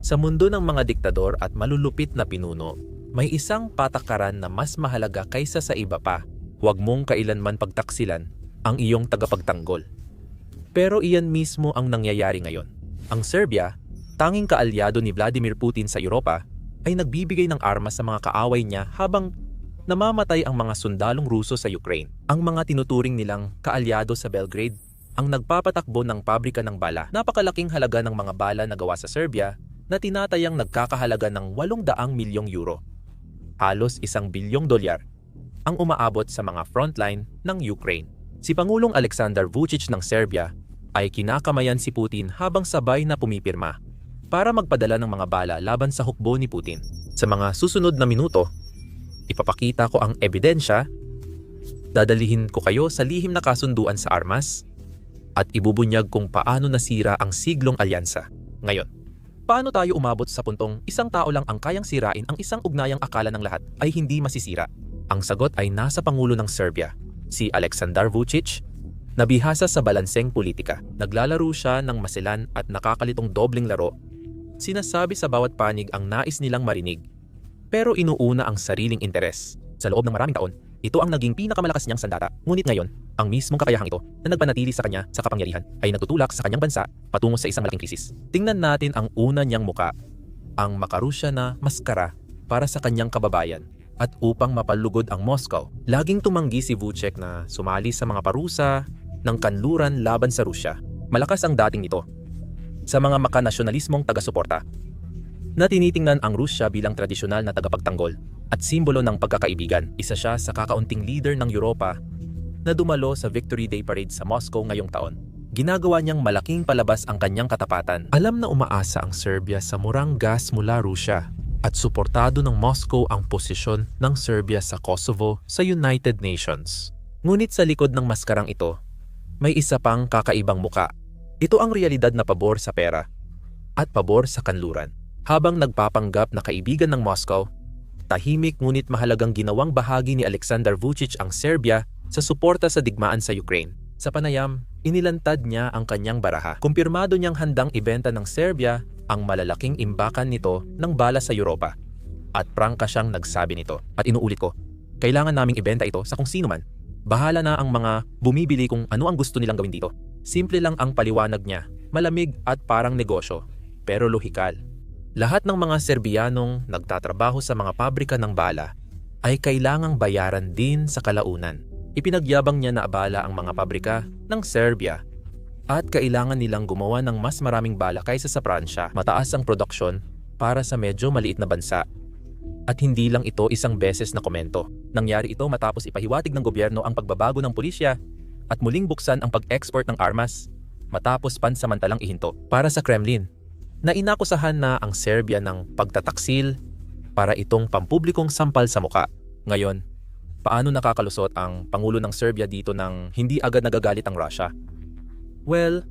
Sa mundo ng mga diktador at malulupit na pinuno, may isang patakaran na mas mahalaga kaysa sa iba pa. Huwag mong kailanman pagtaksilan ang iyong tagapagtanggol. Pero iyan mismo ang nangyayari ngayon. Ang Serbia, tanging kaalyado ni Vladimir Putin sa Europa, ay nagbibigay ng armas sa mga kaaway niya habang namamatay ang mga sundalong Ruso sa Ukraine. Ang mga tinuturing nilang kaalyado sa Belgrade ang nagpapatakbo ng pabrika ng bala. Napakalaking halaga ng mga bala na gawa sa Serbia na tinatayang nagkakahalaga ng 800 milyong euro. Halos isang bilyong dolyar ang umaabot sa mga frontline ng Ukraine. Si Pangulong Alexander Vucic ng Serbia ay kinakamayan si Putin habang sabay na pumipirma para magpadala ng mga bala laban sa hukbo ni Putin. Sa mga susunod na minuto, ipapakita ko ang ebidensya, dadalihin ko kayo sa lihim na kasunduan sa armas, at ibubunyag kung paano nasira ang siglong alyansa. Ngayon, paano tayo umabot sa puntong isang tao lang ang kayang sirain ang isang ugnayang akala ng lahat ay hindi masisira? Ang sagot ay nasa Pangulo ng Serbia, si Aleksandar Vucic, nabihasa sa balanseng politika. Naglalaro siya ng masilan at nakakalitong dobling laro. Sinasabi sa bawat panig ang nais nilang marinig, pero inuuna ang sariling interes. Sa loob ng maraming taon, ito ang naging pinakamalakas niyang sandata. Ngunit ngayon, ang mismong kakayahang ito na nagpanatili sa kanya sa kapangyarihan ay nagtutulak sa kanyang bansa patungo sa isang malaking krisis. Tingnan natin ang una niyang muka, ang makarusya na maskara para sa kanyang kababayan at upang mapalugod ang Moscow. Laging tumanggi si Vucek na sumali sa mga parusa ng kanluran laban sa Rusya. Malakas ang dating nito sa mga makanasyonalismong taga-suporta na tinitingnan ang Rusya bilang tradisyonal na tagapagtanggol at simbolo ng pagkakaibigan. Isa siya sa kakaunting leader ng Europa na dumalo sa Victory Day Parade sa Moscow ngayong taon. Ginagawa niyang malaking palabas ang kanyang katapatan. Alam na umaasa ang Serbia sa murang gas mula Rusya at suportado ng Moscow ang posisyon ng Serbia sa Kosovo sa United Nations. Ngunit sa likod ng maskarang ito, may isa pang kakaibang muka. Ito ang realidad na pabor sa pera at pabor sa kanluran. Habang nagpapanggap na kaibigan ng Moscow, tahimik ngunit mahalagang ginawang bahagi ni Alexander Vucic ang Serbia sa suporta sa digmaan sa Ukraine. Sa panayam, inilantad niya ang kanyang baraha. Kumpirmado niyang handang ibenta ng Serbia ang malalaking imbakan nito ng bala sa Europa. At prangka siyang nagsabi nito. At inuulit ko, kailangan naming ibenta ito sa kung sino man. Bahala na ang mga bumibili kung ano ang gusto nilang gawin dito. Simple lang ang paliwanag niya, malamig at parang negosyo, pero lohikal. Lahat ng mga Serbianong nagtatrabaho sa mga pabrika ng bala ay kailangang bayaran din sa kalaunan. Ipinagyabang niya na abala ang mga pabrika ng Serbia at kailangan nilang gumawa ng mas maraming bala kaysa sa Pransya. Mataas ang produksyon para sa medyo maliit na bansa. At hindi lang ito isang beses na komento. Nangyari ito matapos ipahiwatig ng gobyerno ang pagbabago ng pulisya at muling buksan ang pag-export ng armas matapos pansamantalang ihinto para sa Kremlin na inakusahan na ang Serbia ng pagtataksil para itong pampublikong sampal sa muka. Ngayon, paano nakakalusot ang Pangulo ng Serbia dito nang hindi agad nagagalit ang Russia? Well,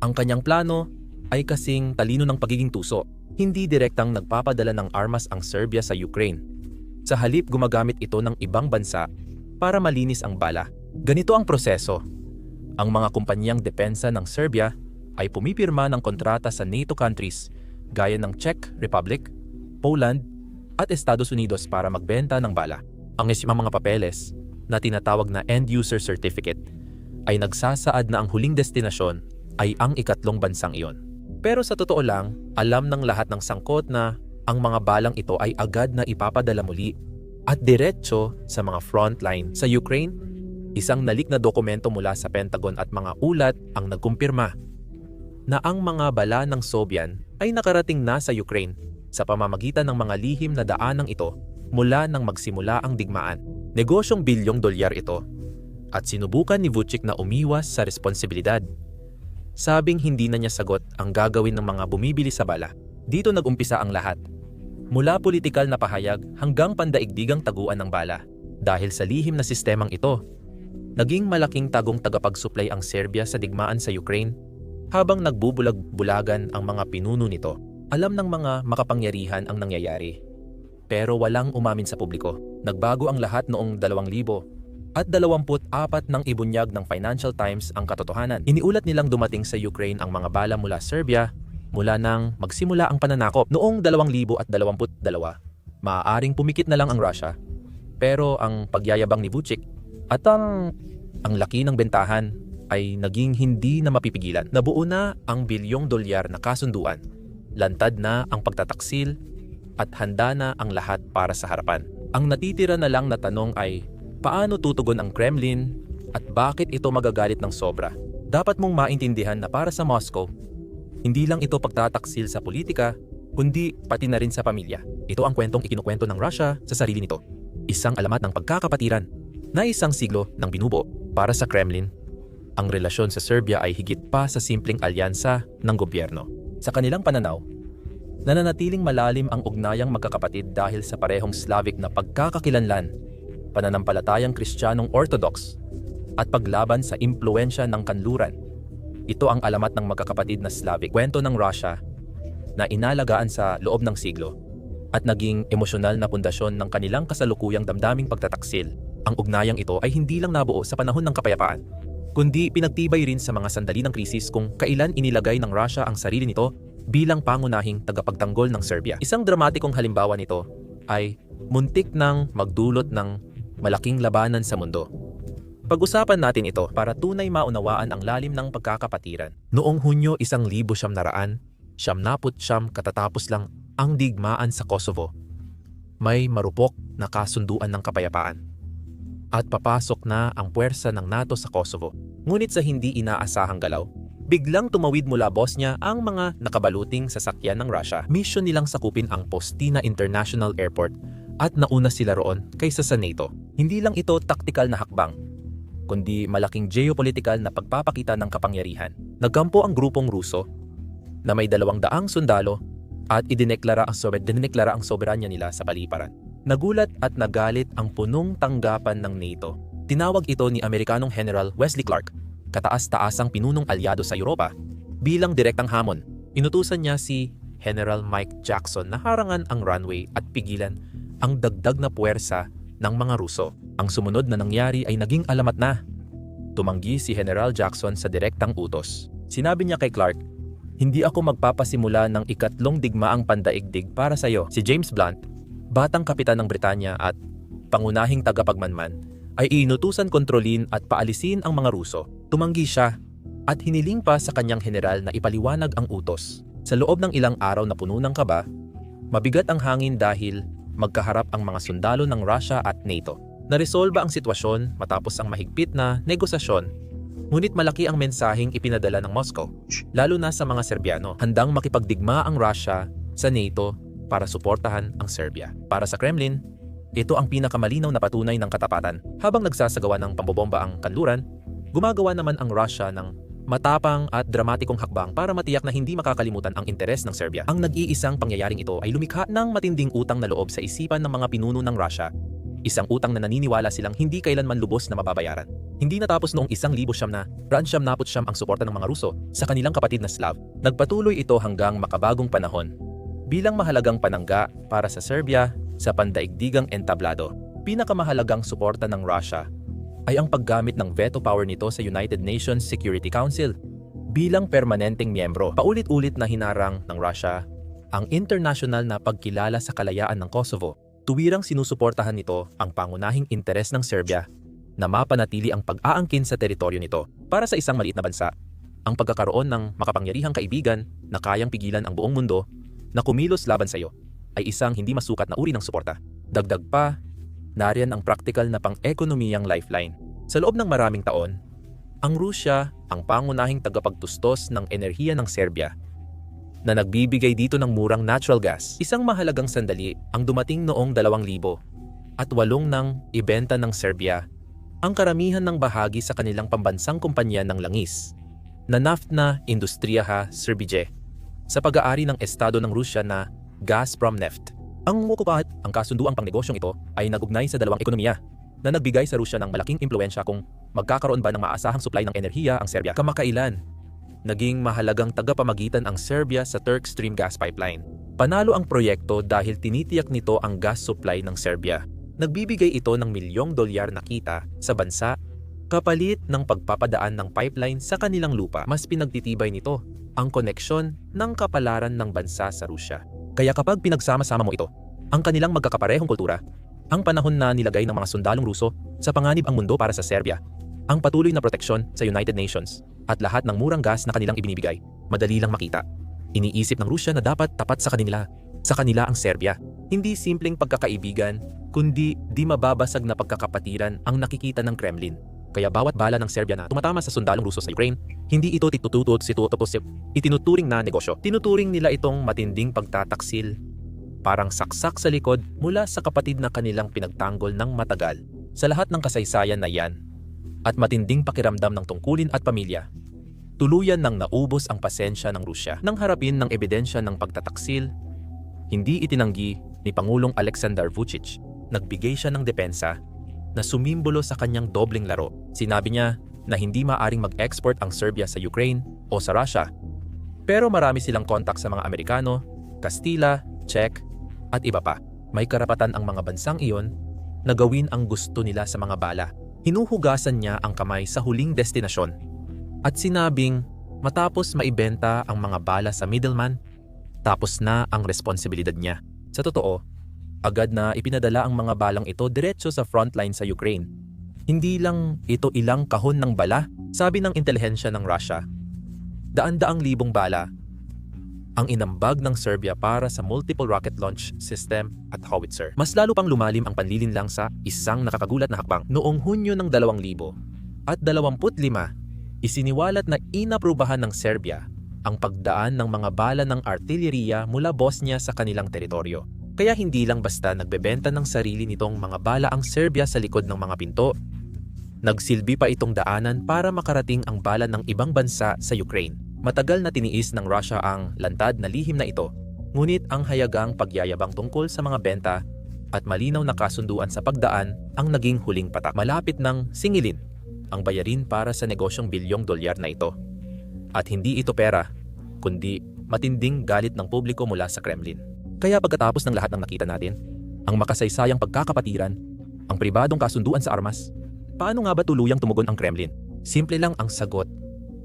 ang kanyang plano ay kasing talino ng pagiging tuso. Hindi direktang nagpapadala ng armas ang Serbia sa Ukraine. Sa halip gumagamit ito ng ibang bansa para malinis ang bala. Ganito ang proseso. Ang mga kumpanyang depensa ng Serbia ay pumipirma ng kontrata sa NATO countries gaya ng Czech Republic, Poland, at Estados Unidos para magbenta ng bala. Ang isimang mga papeles na tinatawag na End User Certificate ay nagsasaad na ang huling destinasyon ay ang ikatlong bansang iyon. Pero sa totoo lang, alam ng lahat ng sangkot na ang mga balang ito ay agad na ipapadala muli at diretso sa mga frontline sa Ukraine. Isang nalik na dokumento mula sa Pentagon at mga ulat ang nagkumpirma na ang mga bala ng Sobyan ay nakarating na sa Ukraine sa pamamagitan ng mga lihim na daanang ito mula nang magsimula ang digmaan. Negosyong bilyong dolyar ito at sinubukan ni Vucic na umiwas sa responsibilidad. Sabing hindi na niya sagot ang gagawin ng mga bumibili sa bala. Dito nagumpisa ang lahat. Mula politikal na pahayag hanggang pandaigdigang taguan ng bala. Dahil sa lihim na sistemang ito, naging malaking tagong tagapagsuplay ang Serbia sa digmaan sa Ukraine habang nagbubulag-bulagan ang mga pinuno nito. Alam ng mga makapangyarihan ang nangyayari. Pero walang umamin sa publiko. Nagbago ang lahat noong 2000 at 24 nang ibunyag ng Financial Times ang katotohanan. Iniulat nilang dumating sa Ukraine ang mga bala mula Serbia mula nang magsimula ang pananakop noong 2022. Maaaring pumikit na lang ang Russia, pero ang pagyayabang ni Vucic at ang ang laki ng bentahan ay naging hindi na mapipigilan. Nabuo na ang bilyong dolyar na kasunduan. Lantad na ang pagtataksil at handa na ang lahat para sa harapan. Ang natitira na lang na tanong ay paano tutugon ang Kremlin at bakit ito magagalit ng sobra. Dapat mong maintindihan na para sa Moscow, hindi lang ito pagtataksil sa politika, kundi pati na rin sa pamilya. Ito ang kwentong ikinukwento ng Russia sa sarili nito. Isang alamat ng pagkakapatiran na isang siglo ng binubo para sa Kremlin. Ang relasyon sa Serbia ay higit pa sa simpleng alyansa ng gobyerno. Sa kanilang pananaw, nananatiling malalim ang ugnayang magkakapatid dahil sa parehong Slavic na pagkakakilanlan, pananampalatayang Kristiyanong Orthodox, at paglaban sa impluensya ng kanluran. Ito ang alamat ng magkakapatid na Slavic, kwento ng Russia na inalagaan sa loob ng siglo at naging emosyonal na pundasyon ng kanilang kasalukuyang damdaming pagtataksil. Ang ugnayang ito ay hindi lang nabuo sa panahon ng kapayapaan, kundi pinagtibay rin sa mga sandali ng krisis kung kailan inilagay ng Russia ang sarili nito bilang pangunahing tagapagtanggol ng Serbia. Isang dramatikong halimbawa nito ay muntik nang magdulot ng malaking labanan sa mundo. Pag-usapan natin ito para tunay maunawaan ang lalim ng pagkakapatiran. Noong Hunyo isang libo siyam naraan, siyam naput siyam katatapos lang ang digmaan sa Kosovo. May marupok na kasunduan ng kapayapaan. At papasok na ang puwersa ng NATO sa Kosovo. Ngunit sa hindi inaasahang galaw, biglang tumawid mula Bosnia ang mga nakabaluting sasakyan ng Russia. Mission nilang sakupin ang Postina International Airport at nauna sila roon kaysa sa NATO. Hindi lang ito taktikal na hakbang, kundi malaking geopolitical na pagpapakita ng kapangyarihan. Nagkampo ang grupong Ruso na may dalawang daang sundalo at idineklara ang, sober dineklara ang soberanya nila sa paliparan. Nagulat at nagalit ang punong tanggapan ng NATO. Tinawag ito ni Amerikanong General Wesley Clark, kataas-taasang pinunong alyado sa Europa, bilang direktang hamon. Inutusan niya si General Mike Jackson na harangan ang runway at pigilan ang dagdag na puwersa ng mga Ruso. Ang sumunod na nangyari ay naging alamat na. Tumanggi si General Jackson sa direktang utos. Sinabi niya kay Clark, Hindi ako magpapasimula ng ikatlong digmaang pandaigdig para sa iyo. Si James Blunt, batang kapitan ng Britanya at pangunahing tagapagmanman, ay inutusan kontrolin at paalisin ang mga Ruso. Tumanggi siya at hiniling pa sa kanyang general na ipaliwanag ang utos. Sa loob ng ilang araw na puno ng kaba, mabigat ang hangin dahil magkaharap ang mga sundalo ng Russia at NATO. Naresolba ang sitwasyon matapos ang mahigpit na negosasyon. Ngunit malaki ang mensaheng ipinadala ng Moscow, lalo na sa mga Serbiano, handang makipagdigma ang Russia sa NATO para suportahan ang Serbia. Para sa Kremlin, ito ang pinakamalinaw na patunay ng katapatan. Habang nagsasagawa ng pambobomba ang kanluran, gumagawa naman ang Russia ng matapang at dramatikong hakbang para matiyak na hindi makakalimutan ang interes ng Serbia. Ang nag-iisang pangyayaring ito ay lumikha ng matinding utang na loob sa isipan ng mga pinuno ng Russia. Isang utang na naniniwala silang hindi kailanman lubos na mababayaran. Hindi natapos noong isang libo siyam na, raan siyam napot siyam ang suporta ng mga Ruso sa kanilang kapatid na Slav. Nagpatuloy ito hanggang makabagong panahon. Bilang mahalagang panangga para sa Serbia sa pandaigdigang entablado, pinakamahalagang suporta ng Russia ay ang paggamit ng veto power nito sa United Nations Security Council. Bilang permanenteng miyembro, paulit-ulit na hinarang ng Russia ang international na pagkilala sa kalayaan ng Kosovo. Tuwirang sinusuportahan nito ang pangunahing interes ng Serbia na mapanatili ang pag-aangkin sa teritoryo nito. Para sa isang maliit na bansa, ang pagkakaroon ng makapangyarihang kaibigan na kayang pigilan ang buong mundo na kumilos laban sa iyo ay isang hindi masukat na uri ng suporta. Dagdag pa, nariyan ang praktikal na pang-ekonomiyang lifeline. Sa loob ng maraming taon, ang Rusya ang pangunahing tagapagtustos ng enerhiya ng Serbia na nagbibigay dito ng murang natural gas. Isang mahalagang sandali ang dumating noong 2000 at walong nang ibenta ng Serbia ang karamihan ng bahagi sa kanilang pambansang kumpanya ng langis na Naftna Industriyaha Serbije sa pag-aari ng estado ng Rusya na Gazprom Neft. Ang mukupat, ang kasunduang pangnegosyong ito ay nagugnay sa dalawang ekonomiya na nagbigay sa Rusya ng malaking impluensya kung magkakaroon ba ng maasahang supply ng enerhiya ang Serbia. Kamakailan, naging mahalagang tagapamagitan ang Serbia sa Turk Stream gas pipeline. Panalo ang proyekto dahil tinitiyak nito ang gas supply ng Serbia. Nagbibigay ito ng milyong dolyar na kita sa bansa Kapalit ng pagpapadaan ng pipeline sa kanilang lupa, mas pinagtitibay nito ang koneksyon ng kapalaran ng bansa sa Rusya. Kaya kapag pinagsama-sama mo ito, ang kanilang magkakaparehong kultura, ang panahon na nilagay ng mga sundalong Ruso sa panganib ang mundo para sa Serbia, ang patuloy na proteksyon sa United Nations, at lahat ng murang gas na kanilang ibinibigay, madali lang makita. Iniisip ng Rusya na dapat tapat sa kanila, sa kanila ang Serbia. Hindi simpleng pagkakaibigan, kundi di mababasag na pagkakapatiran ang nakikita ng Kremlin. Kaya bawat bala ng Serbia na tumatama sa sundalong Ruso sa Ukraine, hindi ito titututot si Tutopos itinuturing na negosyo. Tinuturing nila itong matinding pagtataksil. Parang saksak sa likod mula sa kapatid na kanilang pinagtanggol ng matagal. Sa lahat ng kasaysayan na yan, at matinding pakiramdam ng tungkulin at pamilya, tuluyan nang naubos ang pasensya ng Rusya nang harapin ng ebidensya ng pagtataksil. Hindi itinanggi ni Pangulong Alexander Vucic. Nagbigay siya ng depensa na sumimbolo sa kanyang dobleng laro. Sinabi niya na hindi maaring mag-export ang Serbia sa Ukraine o sa Russia. Pero marami silang kontak sa mga Amerikano, Kastila, Czech, at iba pa. May karapatan ang mga bansang iyon na gawin ang gusto nila sa mga bala. Hinuhugasan niya ang kamay sa huling destinasyon at sinabing matapos maibenta ang mga bala sa middleman, tapos na ang responsibilidad niya. Sa totoo, agad na ipinadala ang mga balang ito diretso sa frontline sa Ukraine. Hindi lang ito ilang kahon ng bala, sabi ng intelihensya ng Russia. Daan-daang libong bala ang inambag ng Serbia para sa multiple rocket launch system at howitzer. Mas lalo pang lumalim ang panlilinlang sa isang nakakagulat na hakbang. Noong Hunyo ng 2000 at 25, isiniwalat na inaprubahan ng Serbia ang pagdaan ng mga bala ng artilleriya mula Bosnia sa kanilang teritoryo. Kaya hindi lang basta nagbebenta ng sarili nitong mga bala ang Serbia sa likod ng mga pinto. Nagsilbi pa itong daanan para makarating ang bala ng ibang bansa sa Ukraine. Matagal na tiniis ng Russia ang lantad na lihim na ito, ngunit ang hayagang pagyayabang tungkol sa mga benta at malinaw na kasunduan sa pagdaan ang naging huling patak. Malapit ng singilin ang bayarin para sa negosyong bilyong dolyar na ito. At hindi ito pera, kundi matinding galit ng publiko mula sa Kremlin. Kaya pagkatapos ng lahat ng nakita natin, ang makasaysayang pagkakapatiran, ang pribadong kasunduan sa armas, paano nga ba tuluyang tumugon ang Kremlin? Simple lang ang sagot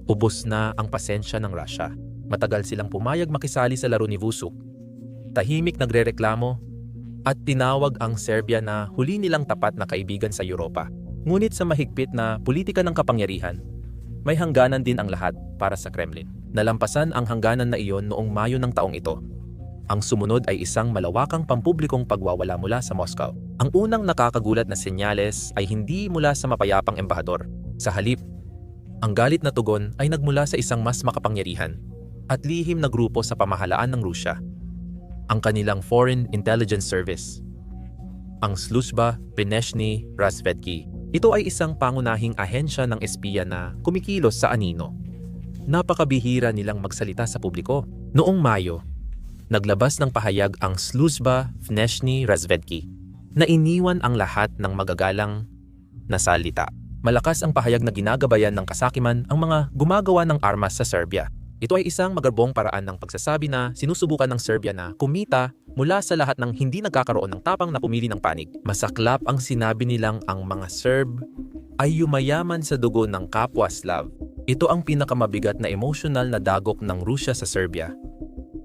Ubos na ang pasensya ng Russia. Matagal silang pumayag makisali sa laro ni Vusuk. Tahimik nagrereklamo at tinawag ang Serbia na huli nilang tapat na kaibigan sa Europa. Ngunit sa mahigpit na politika ng kapangyarihan, may hangganan din ang lahat para sa Kremlin. Nalampasan ang hangganan na iyon noong Mayo ng taong ito. Ang sumunod ay isang malawakang pampublikong pagwawala mula sa Moscow. Ang unang nakakagulat na senyales ay hindi mula sa mapayapang embahador. Sa halip, ang galit na tugon ay nagmula sa isang mas makapangyarihan at lihim na grupo sa pamahalaan ng Rusya, ang kanilang Foreign Intelligence Service, ang Sluzhba Peneshny Razvedki. Ito ay isang pangunahing ahensya ng espiya na kumikilos sa anino. Napakabihira nilang magsalita sa publiko. Noong Mayo, naglabas ng pahayag ang Sluzhba Vneshny Razvedki na iniwan ang lahat ng magagalang na salita. Malakas ang pahayag na ginagabayan ng kasakiman ang mga gumagawa ng armas sa Serbia. Ito ay isang magarbong paraan ng pagsasabi na sinusubukan ng Serbia na kumita mula sa lahat ng hindi nagkakaroon ng tapang na pumili ng panig. Masaklap ang sinabi nilang ang mga Serb ay yumayaman sa dugo ng kapwa Slav. Ito ang pinakamabigat na emosyonal na dagok ng Rusya sa Serbia.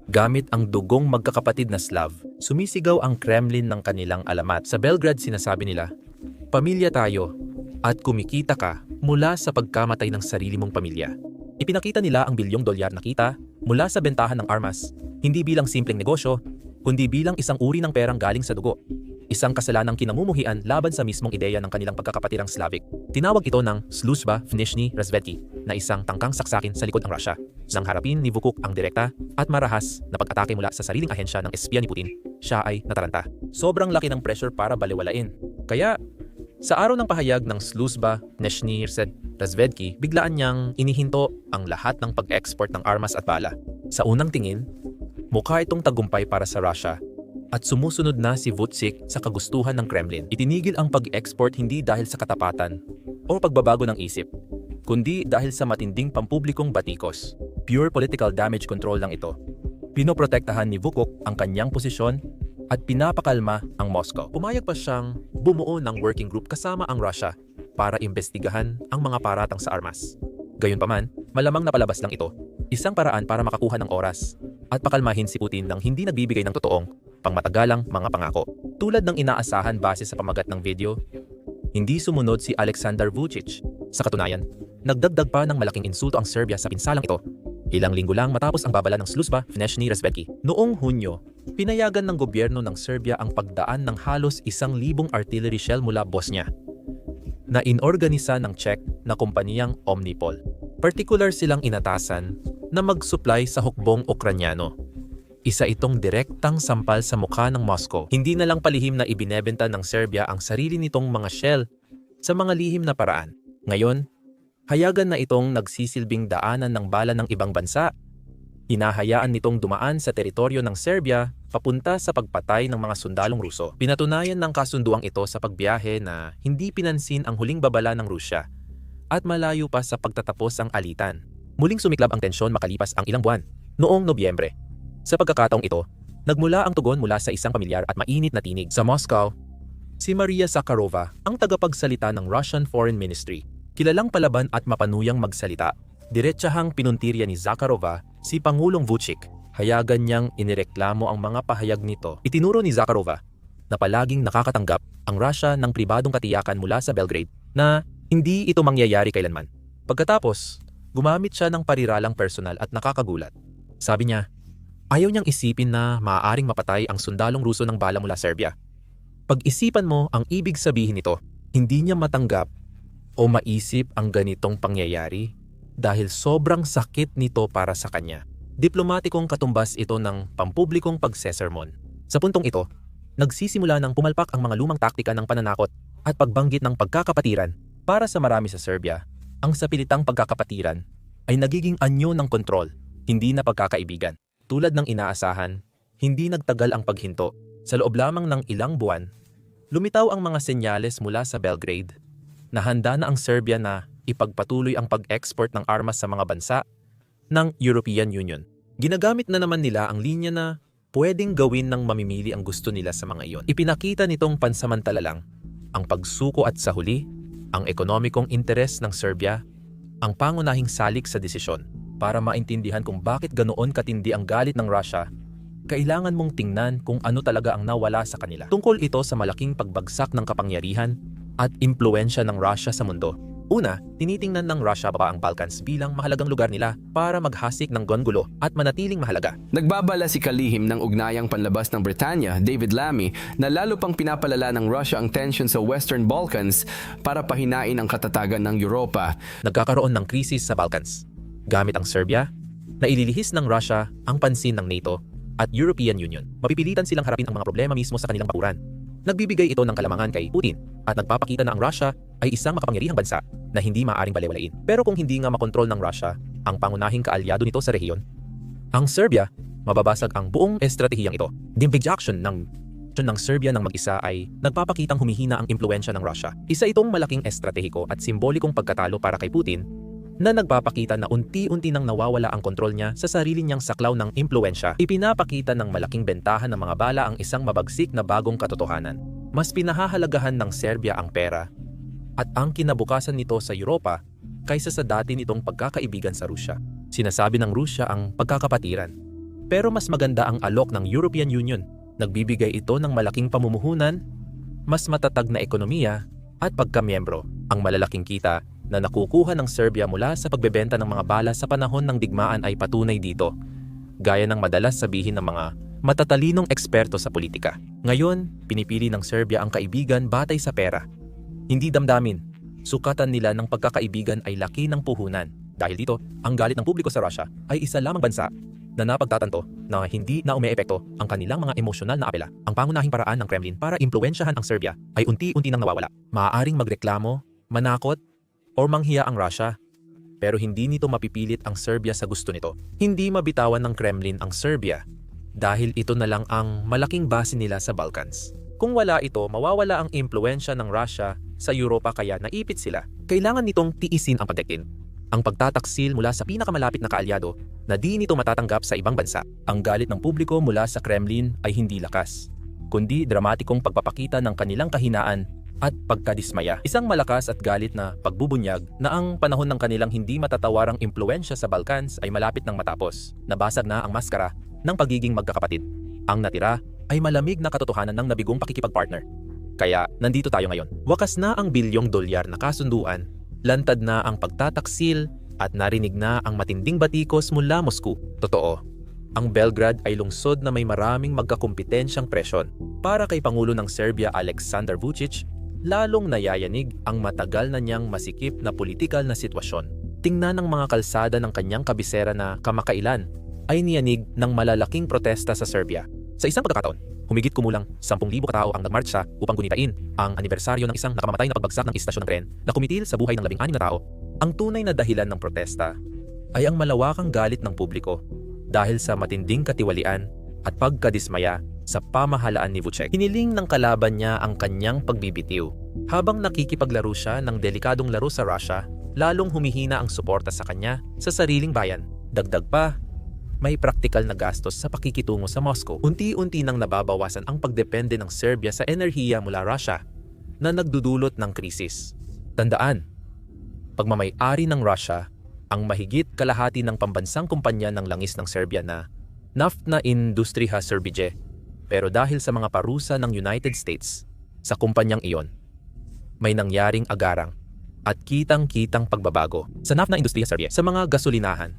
Gamit ang dugong magkakapatid na Slav, sumisigaw ang Kremlin ng kanilang alamat. Sa Belgrade sinasabi nila, Pamilya tayo, at kumikita ka mula sa pagkamatay ng sarili mong pamilya. Ipinakita nila ang bilyong dolyar na kita mula sa bentahan ng armas, hindi bilang simpleng negosyo, kundi bilang isang uri ng perang galing sa dugo. Isang kasalanang kinamumuhian laban sa mismong ideya ng kanilang pagkakapatirang Slavic. Tinawag ito ng Sluzhba Vnishny Razvedki na isang tangkang saksakin sa likod ng Russia. Nang harapin ni Vukuk ang direkta at marahas na pag-atake mula sa sariling ahensya ng espiya ni Putin, siya ay nataranta. Sobrang laki ng pressure para baliwalain. Kaya sa araw ng pahayag ng Sluzba Neshny Razvedki, biglaan niyang inihinto ang lahat ng pag-export ng armas at bala. Sa unang tingin, mukha itong tagumpay para sa Russia at sumusunod na si Vucic sa kagustuhan ng Kremlin. Itinigil ang pag-export hindi dahil sa katapatan o pagbabago ng isip, kundi dahil sa matinding pampublikong batikos. Pure political damage control lang ito. Pinoprotektahan ni Vukok ang kanyang posisyon at pinapakalma ang Moscow. Pumayag pa siyang bumuo ng working group kasama ang Russia para imbestigahan ang mga paratang sa armas. Gayunpaman, malamang napalabas lang ito. Isang paraan para makakuha ng oras at pakalmahin si Putin ng hindi nagbibigay ng totoong, pangmatagalang mga pangako. Tulad ng inaasahan base sa pamagat ng video, hindi sumunod si Alexander Vucic. Sa katunayan, nagdagdag pa ng malaking insulto ang Serbia sa pinsalang ito. Ilang linggo lang matapos ang babala ng Sluzba, Vneshny Razvedki. Noong Hunyo, pinayagan ng gobyerno ng Serbia ang pagdaan ng halos isang libong artillery shell mula Bosnia na inorganisa ng Czech na kumpanyang Omnipol. Particular silang inatasan na mag-supply sa hukbong Ukranyano. Isa itong direktang sampal sa mukha ng Moscow. Hindi na lang palihim na ibinebenta ng Serbia ang sarili nitong mga shell sa mga lihim na paraan. Ngayon, hayagan na itong nagsisilbing daanan ng bala ng ibang bansa. Hinahayaan nitong dumaan sa teritoryo ng Serbia papunta sa pagpatay ng mga sundalong Ruso. Pinatunayan ng kasunduang ito sa pagbiyahe na hindi pinansin ang huling babala ng Rusya at malayo pa sa pagtatapos ang alitan. Muling sumiklab ang tensyon makalipas ang ilang buwan, noong Nobyembre. Sa pagkakataong ito, nagmula ang tugon mula sa isang pamilyar at mainit na tinig sa Moscow. Si Maria Zakharova, ang tagapagsalita ng Russian Foreign Ministry, kilalang palaban at mapanuyang magsalita. Diretsahang pinuntirya ni Zakharova si Pangulong Vucic. Hayagan niyang inireklamo ang mga pahayag nito. Itinuro ni Zakharova na palaging nakakatanggap ang Russia ng pribadong katiyakan mula sa Belgrade na hindi ito mangyayari kailanman. Pagkatapos, gumamit siya ng pariralang personal at nakakagulat. Sabi niya, ayaw niyang isipin na maaaring mapatay ang sundalong Ruso ng bala mula Serbia. Pag-isipan mo ang ibig sabihin nito, hindi niya matanggap o maisip ang ganitong pangyayari dahil sobrang sakit nito para sa kanya. Diplomatikong katumbas ito ng pampublikong pagsesermon. Sa puntong ito, nagsisimula ng pumalpak ang mga lumang taktika ng pananakot at pagbanggit ng pagkakapatiran. Para sa marami sa Serbia, ang sapilitang pagkakapatiran ay nagiging anyo ng kontrol, hindi na pagkakaibigan. Tulad ng inaasahan, hindi nagtagal ang paghinto. Sa loob lamang ng ilang buwan, lumitaw ang mga senyales mula sa Belgrade na handa na ang Serbia na ipagpatuloy ang pag-export ng armas sa mga bansa ng European Union. Ginagamit na naman nila ang linya na pwedeng gawin ng mamimili ang gusto nila sa mga iyon. Ipinakita nitong pansamantala lang ang pagsuko at sa huli, ang ekonomikong interes ng Serbia, ang pangunahing salik sa desisyon. Para maintindihan kung bakit ganoon katindi ang galit ng Russia, kailangan mong tingnan kung ano talaga ang nawala sa kanila. Tungkol ito sa malaking pagbagsak ng kapangyarihan at impluensya ng Russia sa mundo. Una, tinitingnan ng Russia pa ang Balkans bilang mahalagang lugar nila para maghasik ng gongulo at manatiling mahalaga. Nagbabala si kalihim ng ugnayang panlabas ng Britanya, David Lammy, na lalo pang pinapalala ng Russia ang tension sa Western Balkans para pahinain ang katatagan ng Europa. Nagkakaroon ng krisis sa Balkans. Gamit ang Serbia, na ililihis ng Russia ang pansin ng NATO at European Union. Mapipilitan silang harapin ang mga problema mismo sa kanilang bakuran. Nagbibigay ito ng kalamangan kay Putin at nagpapakita na ang Russia ay isang makapangyarihang bansa na hindi maaaring balewalain. Pero kung hindi nga makontrol ng Russia ang pangunahing kaalyado nito sa rehiyon, ang Serbia, mababasag ang buong estratehiyang ito. Dimpig action ng ng Serbia ng mag-isa ay nagpapakitang humihina ang impluensya ng Russia. Isa itong malaking estratehiko at simbolikong pagkatalo para kay Putin na nagpapakita na unti-unti nang nawawala ang kontrol niya sa sarili niyang saklaw ng impluensya. Ipinapakita ng malaking bentahan ng mga bala ang isang mabagsik na bagong katotohanan. Mas pinahahalagahan ng Serbia ang pera at ang kinabukasan nito sa Europa kaysa sa dati nitong pagkakaibigan sa Rusya. Sinasabi ng Rusya ang pagkakapatiran. Pero mas maganda ang alok ng European Union. Nagbibigay ito ng malaking pamumuhunan, mas matatag na ekonomiya at pagkamiyembro. Ang malalaking kita na nakukuha ng Serbia mula sa pagbebenta ng mga bala sa panahon ng digmaan ay patunay dito, gaya ng madalas sabihin ng mga matatalinong eksperto sa politika. Ngayon, pinipili ng Serbia ang kaibigan batay sa pera. Hindi damdamin. Sukatan nila ng pagkakaibigan ay laki ng puhunan. Dahil dito, ang galit ng publiko sa Russia ay isa lamang bansa na napagtatanto na hindi na umeepekto ang kanilang mga emosyonal na apela. Ang pangunahing paraan ng Kremlin para impluensyahan ang Serbia ay unti-unti nang nawawala. Maaaring magreklamo, manakot, or manghiya ang Russia. Pero hindi nito mapipilit ang Serbia sa gusto nito. Hindi mabitawan ng Kremlin ang Serbia dahil ito na lang ang malaking base nila sa Balkans. Kung wala ito, mawawala ang impluensya ng Russia sa Europa kaya naipit sila. Kailangan nitong tiisin ang pagdating. Ang pagtataksil mula sa pinakamalapit na kaalyado na di nito matatanggap sa ibang bansa. Ang galit ng publiko mula sa Kremlin ay hindi lakas, kundi dramatikong pagpapakita ng kanilang kahinaan at pagkadismaya. Isang malakas at galit na pagbubunyag na ang panahon ng kanilang hindi matatawarang impluensya sa Balkans ay malapit nang matapos. Nabasag na ang maskara ng pagiging magkakapatid. Ang natira ay malamig na katotohanan ng nabigong pakikipagpartner. Kaya nandito tayo ngayon. Wakas na ang bilyong dolyar na kasunduan, lantad na ang pagtataksil at narinig na ang matinding batikos mula Moscow. Totoo, ang Belgrade ay lungsod na may maraming magkakumpetensyang presyon. Para kay Pangulo ng Serbia Aleksandar Vucic, lalong nayayanig ang matagal na niyang masikip na politikal na sitwasyon. Tingnan ng mga kalsada ng kanyang kabisera na kamakailan ay niyanig ng malalaking protesta sa Serbia. Sa isang pagkakataon, humigit kumulang 10,000 katao ang nagmarcha upang gunitain ang anibersaryo ng isang nakamamatay na pagbagsak ng istasyon ng tren na kumitil sa buhay ng 16 na tao. Ang tunay na dahilan ng protesta ay ang malawakang galit ng publiko dahil sa matinding katiwalian at pagkadismaya sa pamahalaan ni Vucek. Hiniling ng kalaban niya ang kanyang pagbibitiw. Habang nakikipaglaro siya ng delikadong laro sa Russia, lalong humihina ang suporta sa kanya sa sariling bayan. Dagdag pa, may praktikal na gastos sa pakikitungo sa Moscow. Unti-unti nang nababawasan ang pagdepende ng Serbia sa enerhiya mula Russia na nagdudulot ng krisis. Tandaan, pagmamay-ari ng Russia ang mahigit kalahati ng pambansang kumpanya ng langis ng Serbia na Naftna Industriha Serbije. Pero dahil sa mga parusa ng United States sa kumpanyang iyon, may nangyaring agarang at kitang-kitang pagbabago sa Naftna Industriha Serbia sa mga gasolinahan.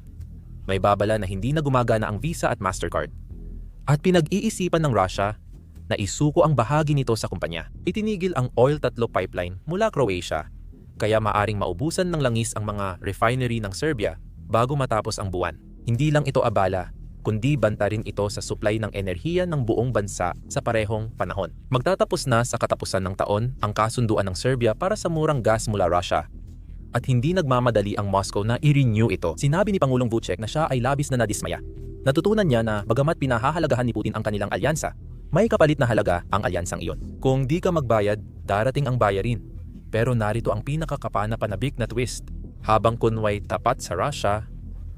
May babala na hindi na gumagana ang Visa at Mastercard. At pinag-iisipan ng Russia na isuko ang bahagi nito sa kumpanya. Itinigil ang oil tatlo pipeline mula Croatia kaya maaring maubusan ng langis ang mga refinery ng Serbia bago matapos ang buwan. Hindi lang ito abala, kundi banta rin ito sa supply ng enerhiya ng buong bansa sa parehong panahon. Magtatapos na sa katapusan ng taon ang kasunduan ng Serbia para sa murang gas mula Russia. At hindi nagmamadali ang Moscow na i-renew ito. Sinabi ni Pangulong Vucic na siya ay labis na nadismaya. Natutunan niya na bagamat pinahahalagahan ni Putin ang kanilang alyansa, may kapalit na halaga ang alyansang iyon. Kung di ka magbayad, darating ang bayarin. Pero narito ang pinakakapana-panabik na twist. Habang kunway tapat sa Russia,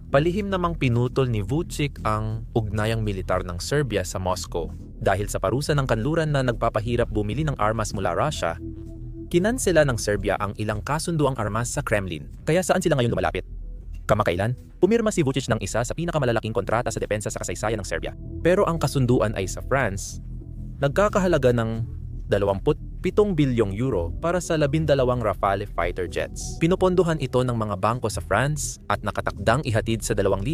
palihim namang pinutol ni Vucic ang ugnayang militar ng Serbia sa Moscow. Dahil sa parusa ng kanluran na nagpapahirap bumili ng armas mula Russia, kinansela ng Serbia ang ilang kasunduang armas sa Kremlin. Kaya saan sila ngayon lumalapit? Kamakailan, pumirma si Vucic ng isa sa pinakamalalaking kontrata sa depensa sa kasaysayan ng Serbia. Pero ang kasunduan ay sa France, nagkakahalaga ng 27 bilyong euro para sa 12 Rafale fighter jets. Pinupondohan ito ng mga bangko sa France at nakatakdang ihatid sa 2,000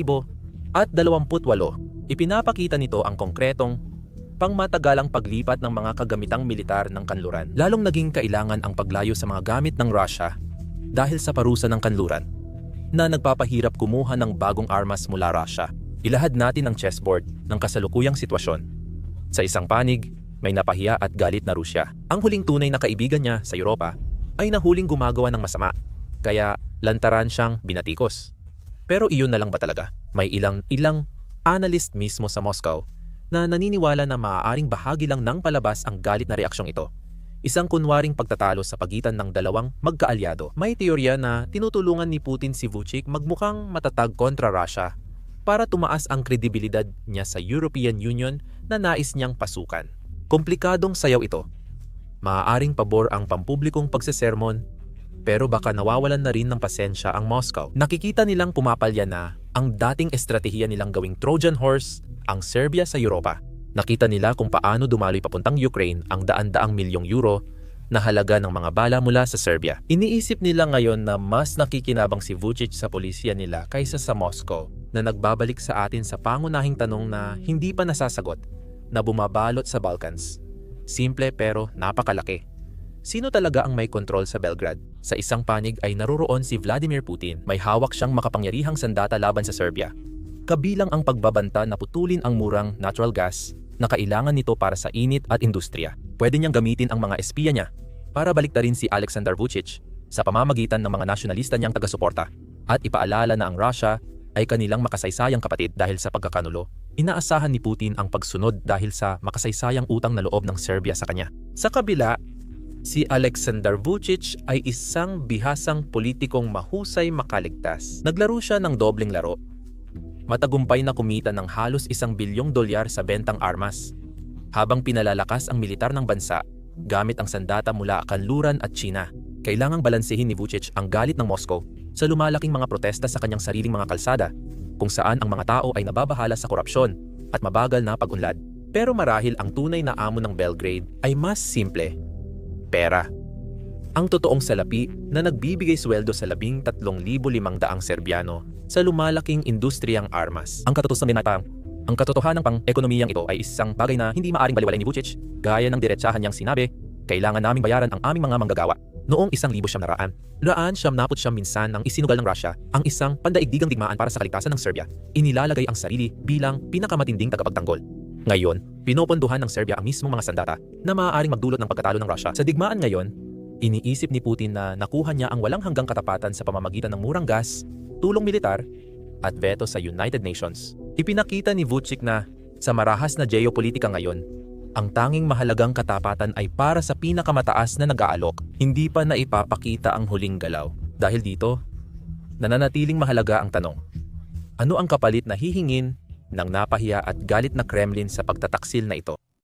at 28. Ipinapakita nito ang konkretong pangmatagalang paglipat ng mga kagamitang militar ng kanluran. Lalong naging kailangan ang paglayo sa mga gamit ng Russia dahil sa parusa ng kanluran na nagpapahirap kumuha ng bagong armas mula Russia. Ilahad natin ang chessboard ng kasalukuyang sitwasyon. Sa isang panig, may napahiya at galit na Rusya. Ang huling tunay na kaibigan niya sa Europa ay nahuling gumagawa ng masama, kaya lantaran siyang binatikos. Pero iyon na lang ba talaga? May ilang ilang analyst mismo sa Moscow na naniniwala na maaaring bahagi lang ng palabas ang galit na reaksyong ito. Isang kunwaring pagtatalo sa pagitan ng dalawang magkaalyado. May teorya na tinutulungan ni Putin si Vucic magmukhang matatag kontra Russia para tumaas ang kredibilidad niya sa European Union na nais niyang pasukan. Komplikadong sayaw ito. Maaaring pabor ang pampublikong pagsesermon, pero baka nawawalan na rin ng pasensya ang Moscow. Nakikita nilang pumapalya na ang dating estratehiya nilang gawing Trojan horse ang Serbia sa Europa. Nakita nila kung paano dumaloy papuntang Ukraine ang daan-daang milyong euro na halaga ng mga bala mula sa Serbia. Iniisip nila ngayon na mas nakikinabang si Vucic sa pulisya nila kaysa sa Moscow na nagbabalik sa atin sa pangunahing tanong na hindi pa nasasagot na bumabalot sa Balkans. Simple pero napakalaki. Sino talaga ang may kontrol sa Belgrade? Sa isang panig ay naroroon si Vladimir Putin. May hawak siyang makapangyarihang sandata laban sa Serbia. Kabilang ang pagbabanta na putulin ang murang natural gas na kailangan nito para sa init at industriya. Pwede niyang gamitin ang mga espiya niya para baliktarin si Alexander Vucic sa pamamagitan ng mga nasyonalista niyang taga-suporta at ipaalala na ang Russia ay kanilang makasaysayang kapatid dahil sa pagkakanulo. Inaasahan ni Putin ang pagsunod dahil sa makasaysayang utang na loob ng Serbia sa kanya. Sa kabila, si Alexander Vucic ay isang bihasang politikong mahusay makaligtas. Naglaro siya ng dobleng laro. Matagumpay na kumita ng halos isang bilyong dolyar sa bentang armas. Habang pinalalakas ang militar ng bansa, gamit ang sandata mula kanluran at China. Kailangang balansehin ni Vucic ang galit ng Moscow sa lumalaking mga protesta sa kanyang sariling mga kalsada, kung saan ang mga tao ay nababahala sa korupsyon at mabagal na pag-unlad. Pero marahil ang tunay na amo ng Belgrade ay mas simple. Pera. Ang totoong salapi na nagbibigay sweldo sa 13,500 Serbiano sa lumalaking industriyang armas. Ang katotohanan pang ang katotohanan pang ekonomiyang ito ay isang bagay na hindi maaring baliwalay ni Vucic. Gaya ng diretsahan niyang sinabi, kailangan naming bayaran ang aming mga manggagawa. Noong isang libo siyam siyam minsan nang isinugal ng Russia ang isang pandaigdigang digmaan para sa kaligtasan ng Serbia. Inilalagay ang sarili bilang pinakamatinding tagapagtanggol. Ngayon, pinopondohan ng Serbia ang mismong mga sandata na maaaring magdulot ng pagkatalo ng Russia. Sa digmaan ngayon, iniisip ni Putin na nakuha niya ang walang hanggang katapatan sa pamamagitan ng murang gas, tulong militar, at veto sa United Nations. Ipinakita ni Vucic na sa marahas na geopolitika ngayon, ang tanging mahalagang katapatan ay para sa pinakamataas na nag-aalok, hindi pa na ipapakita ang huling galaw. Dahil dito, nananatiling mahalaga ang tanong. Ano ang kapalit na hihingin ng napahiya at galit na Kremlin sa pagtataksil na ito?